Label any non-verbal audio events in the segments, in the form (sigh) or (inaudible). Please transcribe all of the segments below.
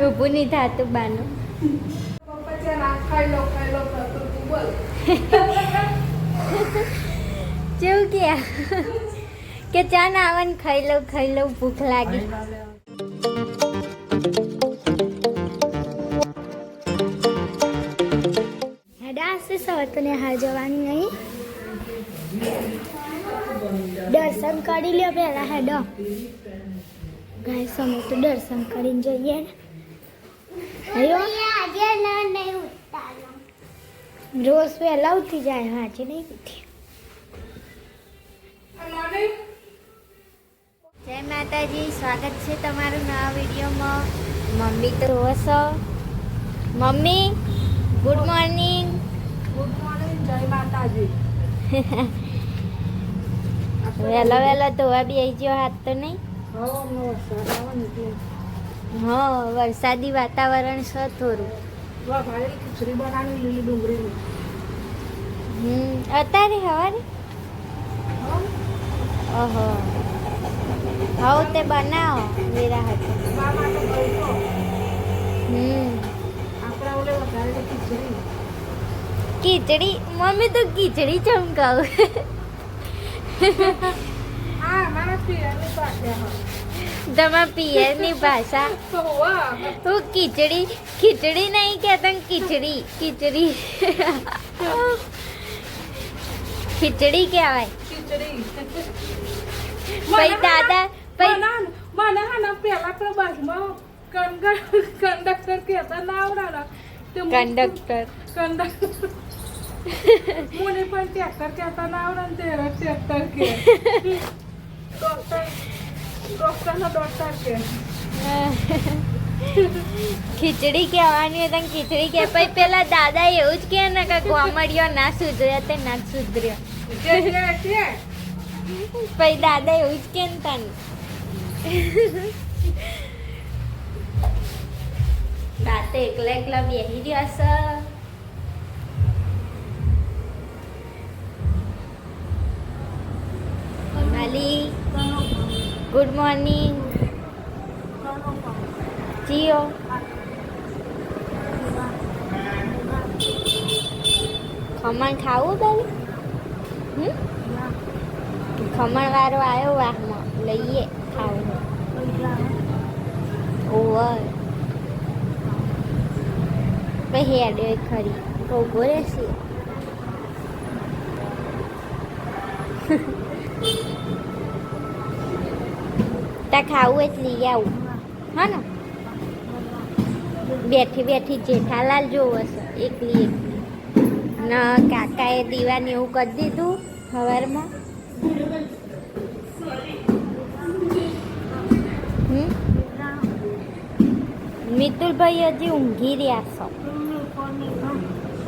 ઊભું નહીં થતું બાનું જેવું કે ચા ના આવન ખાઈ લઉં ખાઈ લઉં ભૂખ લાગી હેડા હશે સવતને હા જવાની નહીં. દર્શન કરી લ્યો પહેલા હેડો. ગાય સમય તો દર્શન કરીને જઈએ. ને રોજ વહેલા ઉઠી જાય, હાજે નહીં ઉઠી. જય માતાજી, સ્વાગત છે તમારું નવા વિડીયોમાં. મમ્મી તો હસો mummy, good morning. Good morning વહેલો વહેલો ધોવા બી આવી ગયો હાથ તો નહીં? હા, વરસાદી વાતાવરણ છે થોડું. અત્યારે હવારે? ઓહો. હવ તે બનાવો માટે કહું હમ. આપણે ઓલે વધારે ખીચડી ખીચડી મમ્મી તો ખીચડી ચમકાવું. તમે પિયર પિયરની ભાષા તો હું ખીચડી ખીચડી નહીં કહેતા ને ખીચડી ખીચડી ખીચડી. કહેવાય ખીચડી પછી દાદા ભાઈ મને હા ને પેલા પેલા બાજુમાં કંડક્ટર કહેતા ના આવડાના. તે કંડક્ટર કંડક્ટર (laughs) મને પણ ટ્રેક્ટર કહેતા ના આવડે ને ત્યારે ટ્રેક્ટર કે. ડોક્ટર ડોક્ટરનો ડોક્ટર કે. (laughs) ખીચડી કહેવાની હતા ખીચડી કે પછી પેલા (laughs) દાદા એવું જ કે ને કે કોમડીઓ ના સુધર્યો તે ના સુધર્યો પછી દાદા એવું જ કે ને તને. બા તો એકલા એકલા બેસી રહ્યો છે માલી ગુડ મોર્નિંગ જીઓ ખમણ ખાવું બેન હમ ખમણ વાળો આવ્યો વાહમાં લઈએ ખાવું ઓવર પછી હેડે ખરી. ઊભો રહેશે. તા ખાવું એટલે આવું. હા ને? બેઠી બેઠી જેઠાલાલ જોવો છે એકલી એકલી ના, કાકાએ દીવાને એવું કરી દીધું સવારમાં હમ? મિતુલભાઈ હજી ઊંઘી રહ્યા છો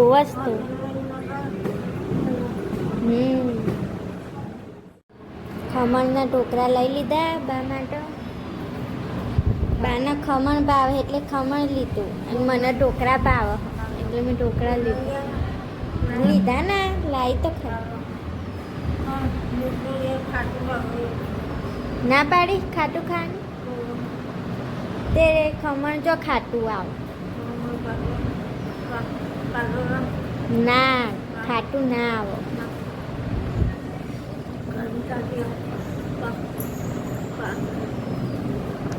ઓવસ ખમણના ટોકરા લઈ લીધા બા માટે બાના ખમણ ભાવે એટલે ખમણ લીધું અને મને ટોકરા ભાવે એટલે મેં ટોકરા લીધું લીધા ના લાવી તો ખરી ના પાડી ખાટું ખાવાનું તે ખમણ જો ખાટું આવ. ના ખાટું ના આવો.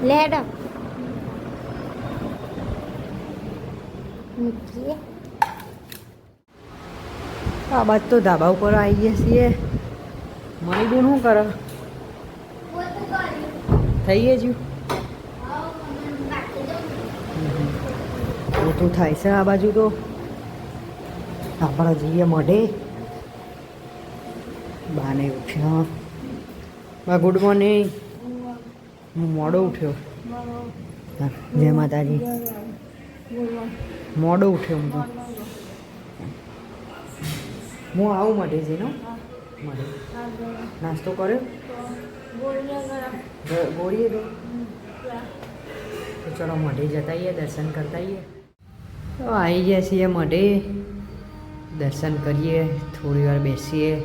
લેડો મૂકીએ. આ બાદ તો ધાબા ઉપર આવી ગયા છીએ. મારી બેન શું કરે? થઈ ગયું? મોટું થાય છે આ બાજુ તો. આપણે જઈએ મોઢે. બાને ઉઠ્યો. બા ગુડ મોર્નિંગ હું મોડો ઉઠ્યો. જય માતાજી. મોડો ઉઠ્યો હું તો. હું આવું માટે જઈને નાસ્તો કર્યો? ગોળીએ ગયો ચલો મઢે જતા આવીએ, દર્શન કરતા આવીએ. તો આવી ગયા છીએ મઢે. દર્શન કરીએ, થોડી વાર બેસીએ.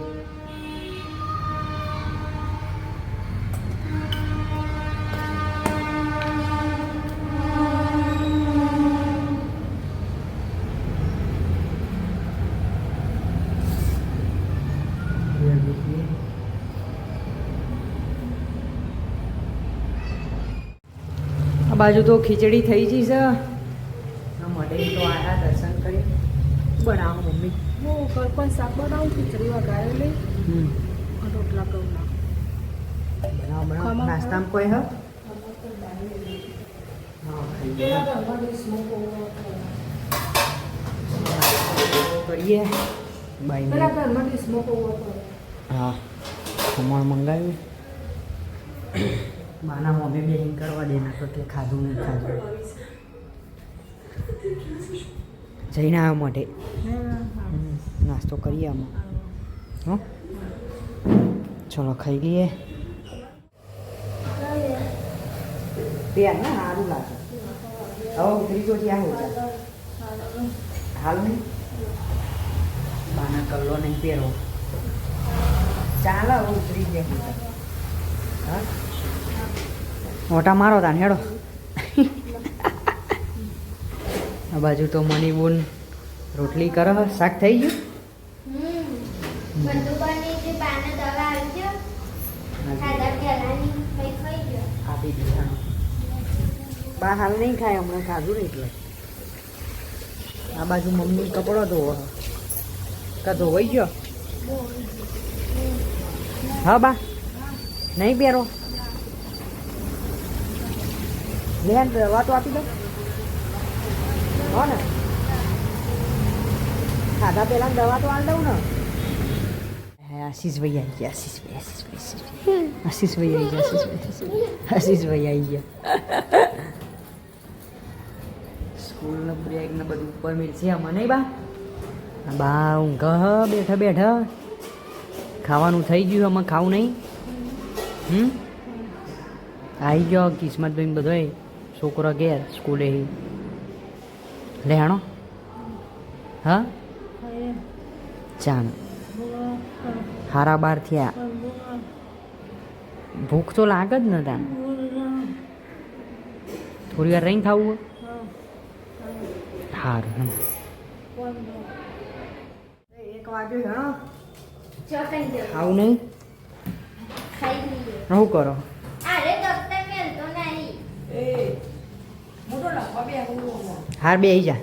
આ બાજુ તો ખીચડી થઈ ગઈ છે આ મઢે તો આયા દર્શન કરી બનાવો મમ્મી. હું ઘર પણ શાક બનાવું ખીચડી વઘારેલી હમ. અને રોટલા કરું ના બનાવો બનાવો નાસ્તામાં કોઈ હ કરીએ બાઈ હા ખમણ મંગાવ્યું. માના મમ્મી બેન કરવા દે ના તો કે ખાધું નહીં ખાધું. જઈને આવ્યો માટે નાસ્તો કરીએ આમાં. હો? ચલો ખાઈ લઈએ. સારું લાગે. હવે ઉતરી તો ત્યાં હોય હાલ નહીં બાના કલ્લો નહીં પહેરો. ચાલો ઉતરી ગયા. હા? ઓટા મારો તાન હેડો. આ બાજુ તો મની બોન રોટલી કરો શાક થઈ ગયું? બા હાલ નહીં ખાય હમણાં ખાધું ને એટલે. આ બાજુ મમ્મી કપડો ધોવો. કા ધોવાઈ ગયો? હા બા. નહીં પહેરો. બેન દવા તો આપી દો. હો ને ખાધા પહેલા દવા તો આલ દઉં ને. હે આશીષભાઈ આવી ગયા આશીષભાઈ આશીષભાઈ આશીષભાઈ આશીષભાઈ આવી ગયા આશીષભાઈ આવી ગયા. સ્કૂલનો બ્રેક ને બધું ઉપર મિલશે આમાં, નહીં બા? બા ઊંઘ બેઠા બેઠા. ખાવાનું થઈ ગયું, આમાં ખાવું નહીં. હમ? આવી ગયો કિસ્મતભાઈ બધોય. છોકરો ઘેર સ્કૂલે લે હાણો હા? જાણ હારા બાર થયા. ભૂખ તો લાગે જ નતા થોડી વાર રહીને ખાવું સારું એક વાગ્યો હેણો. ખાવું નહીં? ખાઈ શું કરો? અરે નહીં. હાર બે જા.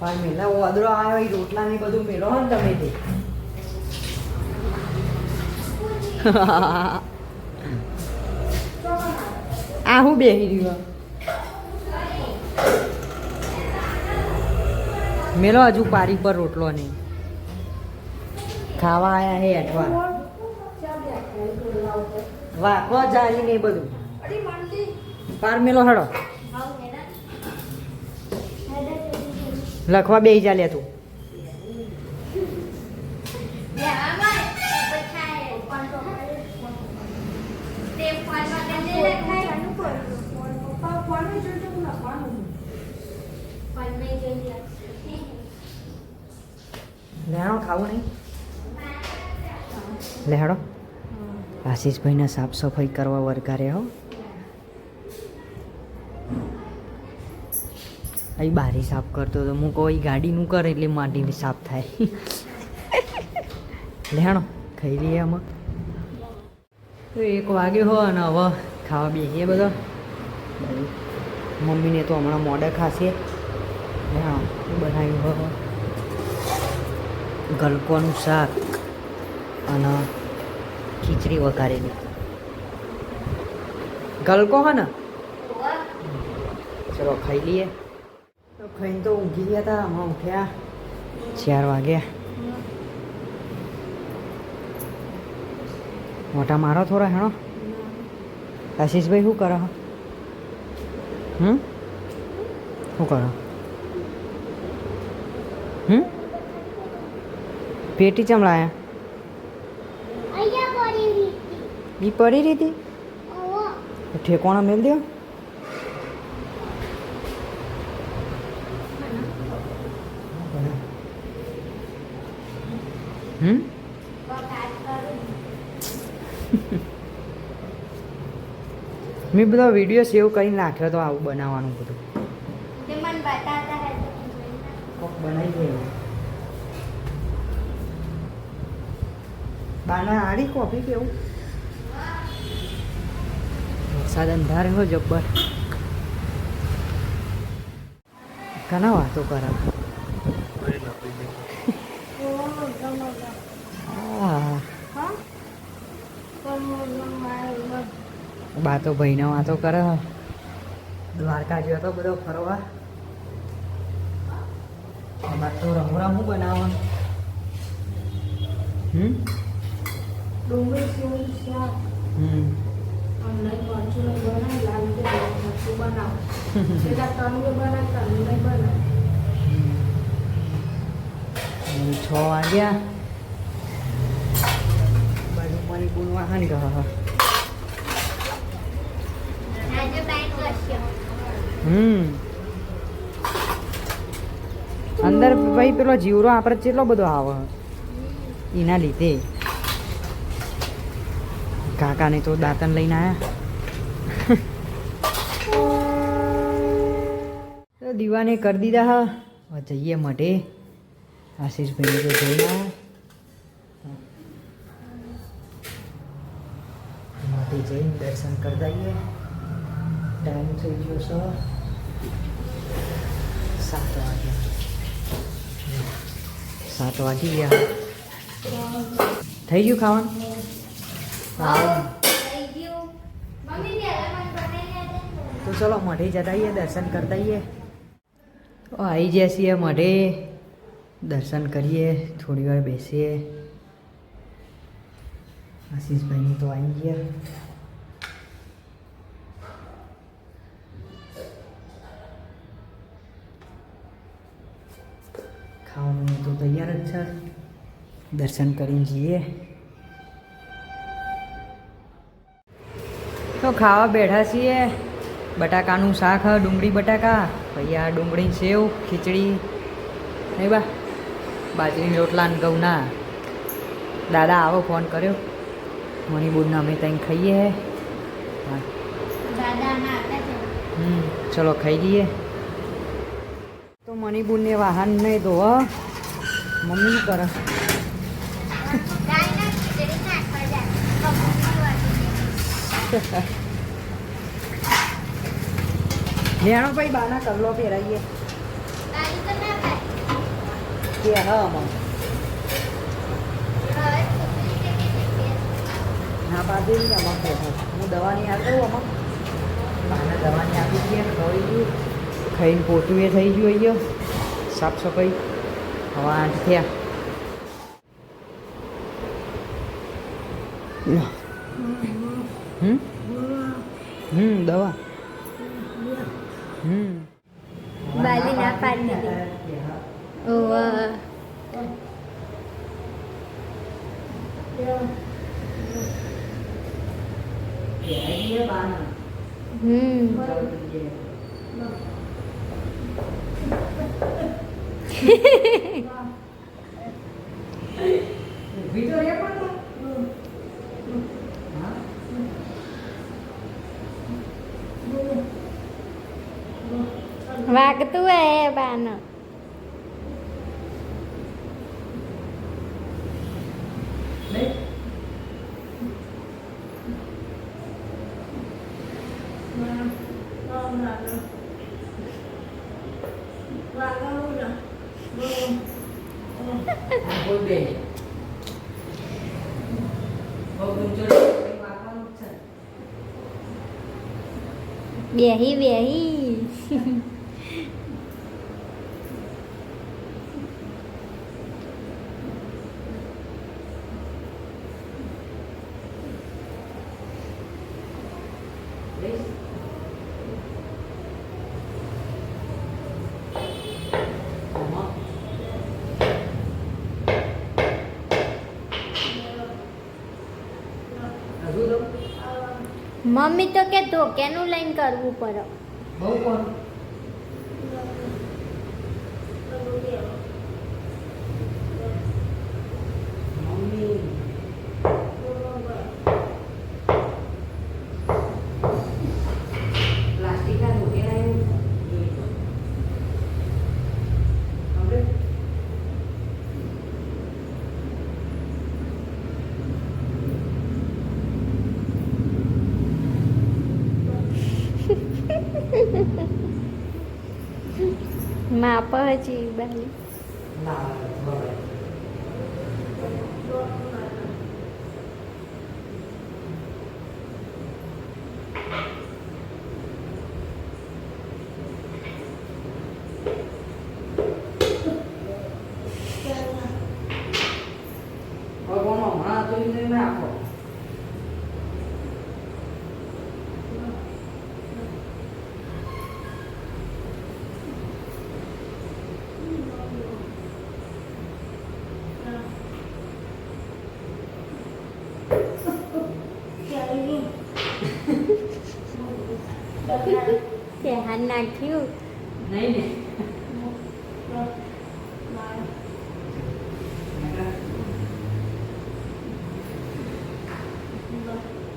પણ મેલા વાદળો આવ્યો એ રોટલા ને બધું મેળો ને તમે આ હું બેહી રહ્યો? મેલો હજુ પારી પર રોટલો નહીં. ખાવા આયા હે અઠવા વાંકવા જાય ને બધું. પાર મેલો હેડા લખવા બે જા લે તું. લેણો ખાવું નહીં? લેહડો આશીષભાઈને સાફ સફાઈ કરવા વરગારે હો. અહીં બારી સાફ કરતો તો હું કોઈ ગાડીનું કરે એટલે માટી સાફ થાય. લેણો ખાઈ લઈએ આમાં. તો એક વાગ્યો હો અને હવે ખાવા બેસીએ બધા. મમ્મીને તો હમણાં મોડા ખાશે. લેણો બનાવ્યું હો. ગલકોનું શાક અને ખીચડી વઘારેલી. ગલકો હો ને? ચલો ખાઈ લઈએ. તો ખાઈને તો ઊંઘી ગયા હતા હમણાં ઉઠ્યા ચાર વાગ્યા મોટા મારો થોડા હેણો? આશીષભાઈ શું કરો હમ? શું કરો? હમ? પેટી ચમળાયા એ પડી રહી હતી? ઠેકોણા મેળ દો હમ? (laughs) મેં બધો વીડિયો સેવ કરી નાખ્યો તો આવું બનાવવાનું બધું. બનાવી બાના આડી કોફી કેવું વરસાદ અંધારે હો જબ્બર. ઘણા વાતો કરે બા તો ભાઈને વાતો કરે દ્વારકા ગયો તો બધો ફરવા. અમારે તો હમ? શાક. હમ. બનાવ મરચું નહીં બનાવી લાલ કે મરચું બનાવ પેલા તનવે બનાવ તનવે નહીં બનાવ અને છ વાગ્યા. હમ. અંદર ભાઈ પેલો જીવરો આપણે કેટલો બધો આવે? એના લીધે. કાકાને તો દાંતન લઈને આવ્યા (laughs) દીવાને કરી દીધા હા. જઈએ મઢે. આશીષભાઈ તો જઈને આવ્યા મઢે જઈને દર્શન કરી દઈએ ટાઈમ થઈ ગયો છે સાત વાગ્યા સાત વાગી. ગયા થઈ ગયું ખાવાનું? ને. તો ચલો મઢે જતા આવીએ દર્શન કરતા આવીએ આવી જાય છીએ મઢે. દર્શન કરીએ, થોડી વાર બેસીએ. આશીષભાઈની તો આવી ગયા. ખાવાનું તો તૈયાર જ છે. દર્શન કરીને જઈએ. તો ખાવા બેઠા છીએ. બટાકાનું શાક, ડુંગળી બટાકા પછી આ ડુંગળી સેવ, ખીચડી. નહીં બા. બાજરીની રોટલા ને ઘઉંના. દાદા આવો ફોન કર્યો. મણિબુરના અમે ત્યાં ખાઈએ. હે. હમ ચલો ખાઈ જઈએ. તો મણિબુરને વાહન નહીં ધોવા મમ્મી કરે. (laughs) લેણો ભાઈ બાના કલ્લો પહેરાઈએ તો કેટલી કે? ના અમમ બેઠા હું દવાની હાલ કરું બાના દવાની આપી દઈએ ખવાઈ ગયું ખાઈને પોતું એ થઈ ગયું અહીંયા. સાફ સફાઈ. હવે આઠ થયા. હમ? હમ, દવા. હમ. બાલી ના પાડી દીધી. ઓવા. હમ ઊભી તો રે પણ તું. હા? વાગતું હે બાનો નહીં? આ બોલ બે. બહુ ઊંચો નહીં, વાગવાનું જ છે. બેહી બેહી લઈશ? આમાં? હજુ દઉં? મમ્મી તો કે ધોકેનું લઈને કરવું પડે. બહુ કોણ માપ હજી બાલી ના બરાબર ભગવાન હમણાં તો એને નાખો ધ્યાન નાખ્યું નહીં ને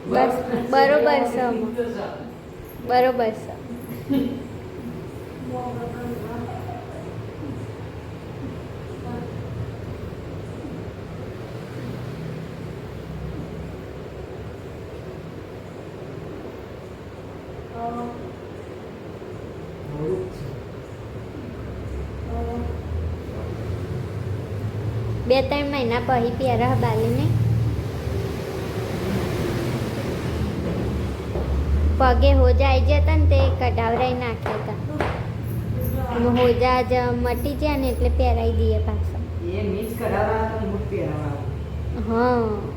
બસ બરોબર છે. બરોબર છે. બે ત્રણ મહિના પછી પહેરા બાલીને પગે હોજા આવી જતા ને તે કઢાવરાઈ નાખ્યા હતા. હોજા જ મટી જાય ને એટલે પહેરાઈ દઈએ પાછા. હા.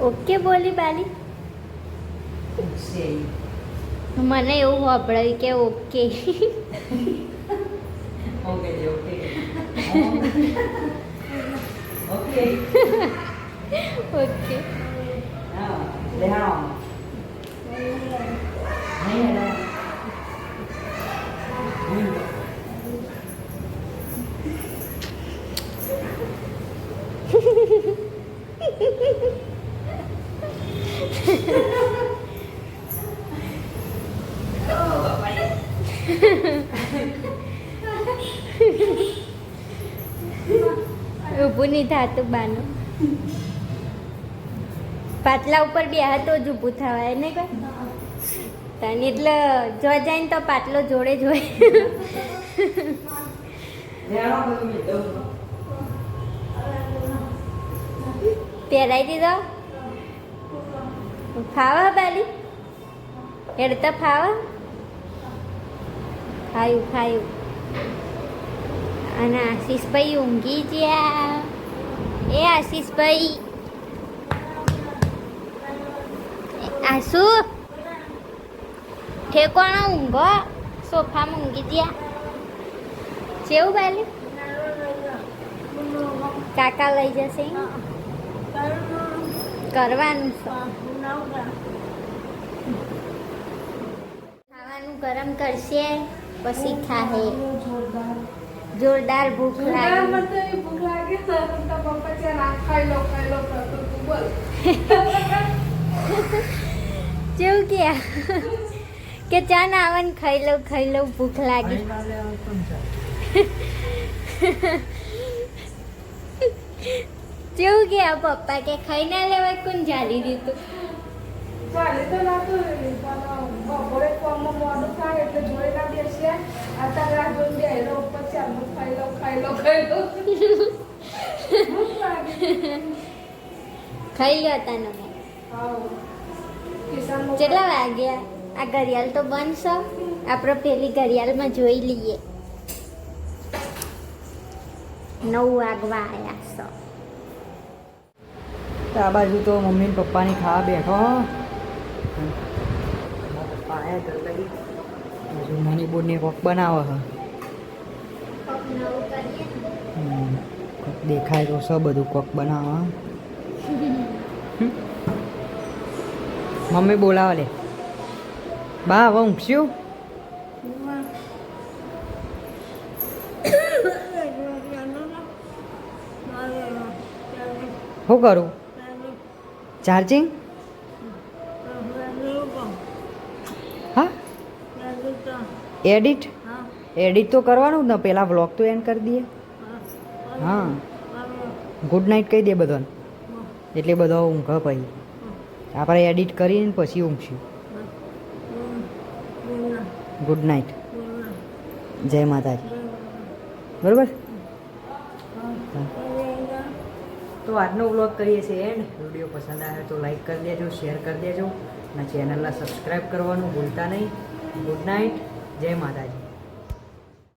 ઓકે બોલી બાલી. મને એવું સાંભળાયું કે ઓકે ઓકે. (laughs) ઓકે ઓકે હા નહીં થતું બાનું. પાટલા ઉપર બે હાથ જ ઊભું થવાય ને કઈ તને એટલે જો જાય તો પાટલો જોડે જોઈ પહેરાઈ દીધો? ફાવા બાલી? હેડતા ફાવા? ખાયું ખાયું અને આશીષભાઈ ઊંઘી ગયા. એ આશીષભાઈ આશુ ઠેકોણો ઊંઘો. સોફામાં ઊંઘી ગયા. જેવું બાલી કાકા લઈ જશે. કરવાનું ખાવાનું ગરમ કરશે. પછી ખાહે જોરદાર ભૂખ લાગી. બોલ જેવું કે કે ચા ના આવે ને ખાઈ લઉં ખાઈ લઉં ભૂખ લાગી જેવું કે પપ્પા કે ખાઈ ના લેવાય કોણ જાળી દીધું ચાલે તો લાગતું બપોરે કોમમાં મોડું થાય એટલે જોડે ના બેસીએ અત્યારે રાહ જોઈને બેહેલો પછી આમ ખાઈ લો ખાઈ લો ખાઈ લો. (laughs) ખાઈ લો તને મેં. હાઉ. કિસાનનો કેટલા વાગ્યા આ ઘડિયાળ તો બનશો આપણે પેલી ઘડિયાળમાં જોઈ લઈએ. નવ વાગવા આવ્યા છો. તો આ બાજુ તો મમ્મી ને પપ્પાની ખાવા બેઠો મની નાની બોર્ડની કોક બનાવે હ દેખાય તો સૌ બધું કોક બનાવે. મમ્મી બોલાવે લે. બા, હવે ઊંઘશું? શું કરું? ચાર્જિંગ? એડિટ એડિટ તો કરવાનું જ ને પહેલાં વ્લોગ તો એન્ડ કરી દઈએ. હા. ગુડ નાઇટ કહી દે બધાને. એટલે બધા ઊંઘ પછી આપણે એડિટ કરીને પછી ઊંઘશું. ગુડ નાઇટ જય માતાજી. બરાબર? તો આજનો વ્લોગ કરીએ છીએ એન્ડ વીડિયો પસંદ આવે તો લાઈક કરી દેજો શેર કરી દેજો. અને ચેનલને સબસ્ક્રાઈબ કરવાનું ભૂલતા નહીં. ગુડ નાઇટ જય માતાજી.